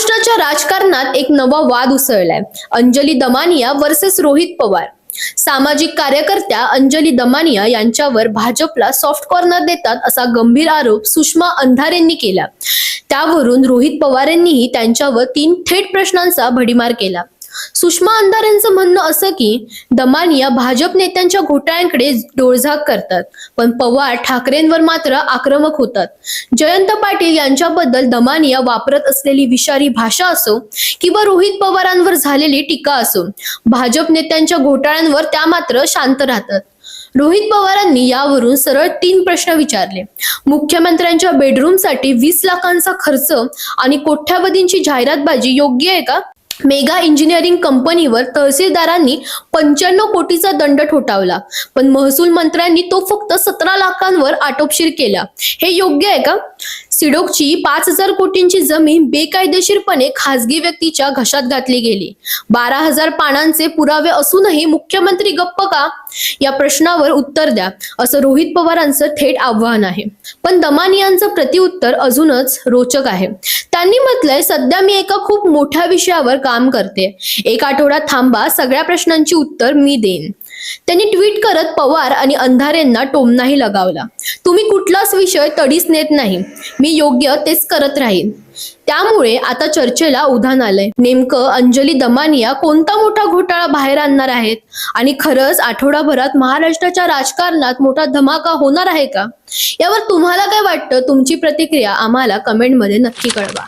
महाराष्ट्राच्या राजकारणात एक नवा वाद उसळलाय. अंजली दमानिया वर्सेस रोहित पवार. सामाजिक कार्यकर्त्या अंजली दमानिया यांच्यावर भाजपला सॉफ्ट कॉर्नर देतात असा गंभीर आरोप सुषमा अंधारेंनी केला. त्यावरून रोहित पवारांनीही त्यांच्यावर तीन थेट प्रश्नांचा भडीमार केला. सुषमा अंधारांचं म्हणणं असं की दमानिया भाजप नेत्यांच्या घोटाळ्यांकडे डोळझाक करतात. पण पवार ठाकरेंवर मात्र आक्रमक होतात. जयंत पाटील यांच्याबद्दल दमानिया वापरत असलेली विषारी भाषा असो किंवा रोहित पवारांवर झालेली टीका असो भाजप नेत्यांच्या घोटाळ्यांवर त्या मात्र शांत राहतात. रोहित पवारांनी यावरून सरळ तीन प्रश्न विचारले. मुख्यमंत्र्यांच्या बेडरूमसाठी वीस लाखांचा खर्च आणि कोट्यावधींची जाहिरातबाजी योग्य आहे का? मेगा इंजिनिअरिंग कंपनीवर तहसीलदारांनी पंच्याण्णव कोटीचा दंड ठोठावला. पण महसूल मंत्र्यांनी तो फक्त सतरा लाखांवर आटोपशीर केला. हे योग्य आहे का? सिडोकची पाच हजार कोटींची जमीन बेकायदेशीरपणे खासगी व्यक्तीच्या घशात घातली गेली. बारा हजार पानांचे पुरावे असूनही मुख्यमंत्री गप्प का? या प्रश्नावर उत्तर द्या असं रोहित पवारांचं थेट आव्हान आहे. पण दमानियांचं प्रतिउत्तर अजूनच रोचक आहे. त्यांनी म्हटलंय सध्या मी एका खूप मोठ्या विषयावर काम करते. एक आठवडा थांबा सगळ्या प्रश्नांची उत्तर मी देईन. त्यांनी ट्विट करत पवार आणि अंधारेंना टोमनाही लगावला. तुम्ही कुठलाच विषय तडीच नेत नाही. मी योग्य तेच करत राहीन. त्यामुळे आता चर्चेला उधाण आलंय. नेमकं अंजली दमानिया कोणता मोठा घोटाळा बाहेर आणणार आहेत? आणि खरंच आठवडाभरात महाराष्ट्राच्या राजकारणात मोठा धमाका होणार आहे का? यावर तुम्हाला काय वाटतं? तुमची प्रतिक्रिया आम्हाला कमेंटमध्ये नक्की कळवा.